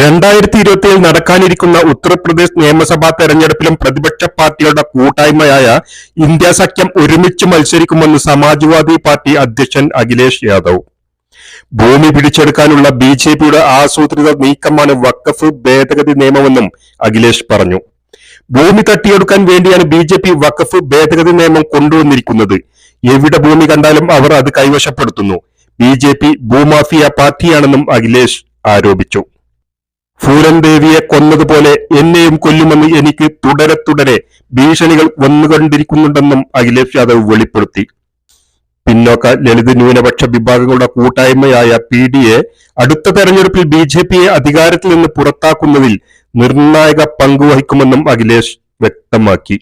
രണ്ടായിരത്തി ഇരുപത്തിയേഴിൽ നടക്കാനിരിക്കുന്ന ഉത്തർപ്രദേശ് നിയമസഭാ തെരഞ്ഞെടുപ്പിലും പ്രതിപക്ഷ പാർട്ടികളുടെ കൂട്ടായ്മയായ ഇന്ത്യ സഖ്യം ഒരുമിച്ച് മത്സരിക്കുമെന്ന് സമാജ്വാദി പാർട്ടി അധ്യക്ഷൻ അഖിലേഷ് യാദവ്. ഭൂമി പിടിച്ചെടുക്കാനുള്ള ബി ജെ പിയുടെ ആസൂത്രിത നീക്കമാണ് വക്കഫ് ഭേദഗതി നിയമമെന്നും അഖിലേഷ് പറഞ്ഞു. ഭൂമി തട്ടിയെടുക്കാൻ വേണ്ടിയാണ് ബി ജെ പി വക്കഫ് ഭേദഗതി നിയമം കൊണ്ടുവന്നിരിക്കുന്നത്. എവിടെ ഭൂമി കണ്ടാലും അവർ അത് കൈവശപ്പെടുത്തുന്നു. ബി ജെ പി ഭൂമാഫിയ പാർട്ടിയാണെന്നും അഖിലേഷ് ആരോപിച്ചു. ഫൂലൻ ദേവിയെ കൊന്നതുപോലെ എന്നെയും കൊല്ലുമെന്ന് എനിക്ക് തുടരെ തുടരെ ഭീഷണികൾ വന്നുകൊണ്ടിരിക്കുന്നുണ്ടെന്നും അഖിലേഷ് യാദവ് വെളിപ്പെടുത്തി. പിന്നോക്ക ലളിത് ന്യൂനപക്ഷ വിഭാഗങ്ങളുടെ കൂട്ടായ്മയായ പി ഡി എ അടുത്ത തെരഞ്ഞെടുപ്പിൽ ബി ജെ പിയെ അധികാരത്തിൽ നിന്ന് പുറത്താക്കുന്നതിൽ നിർണായക പങ്കുവഹിക്കുമെന്നും അഖിലേഷ് വ്യക്തമാക്കി.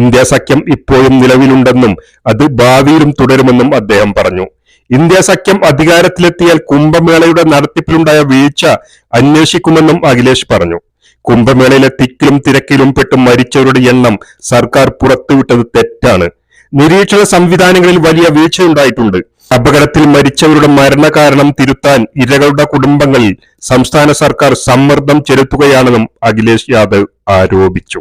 ഇന്ത്യ സഖ്യം ഇപ്പോഴും നിലവിലുണ്ടെന്നും അത് ഭാവിയിലും തുടരുമെന്നും അദ്ദേഹം പറഞ്ഞു. ഇന്ത്യ സഖ്യം അധികാരത്തിലെത്തിയാൽ കുംഭമേളയുടെ നടത്തിപ്പിലുണ്ടായ വീഴ്ച അന്വേഷിക്കുമെന്നും അഖിലേഷ് പറഞ്ഞു. കുംഭമേളയിലെ തിക്കിലും തിരക്കിലും പെട്ട് മരിച്ചവരുടെ എണ്ണം സർക്കാർ പുറത്തുവിട്ടത് തെറ്റാണ്. നിരീക്ഷണ സംവിധാനങ്ങളിൽ വലിയ വീഴ്ചയുണ്ടായിട്ടുണ്ട്. അപകടത്തിൽ മരിച്ചവരുടെ മരണകാരണം തിരുത്താൻ ഇരകളുടെ കുടുംബങ്ങളിൽ സംസ്ഥാന സർക്കാർ സമ്മർദ്ദം ചെലുത്തുകയാണെന്നും അഖിലേഷ് യാദവ് ആരോപിച്ചു.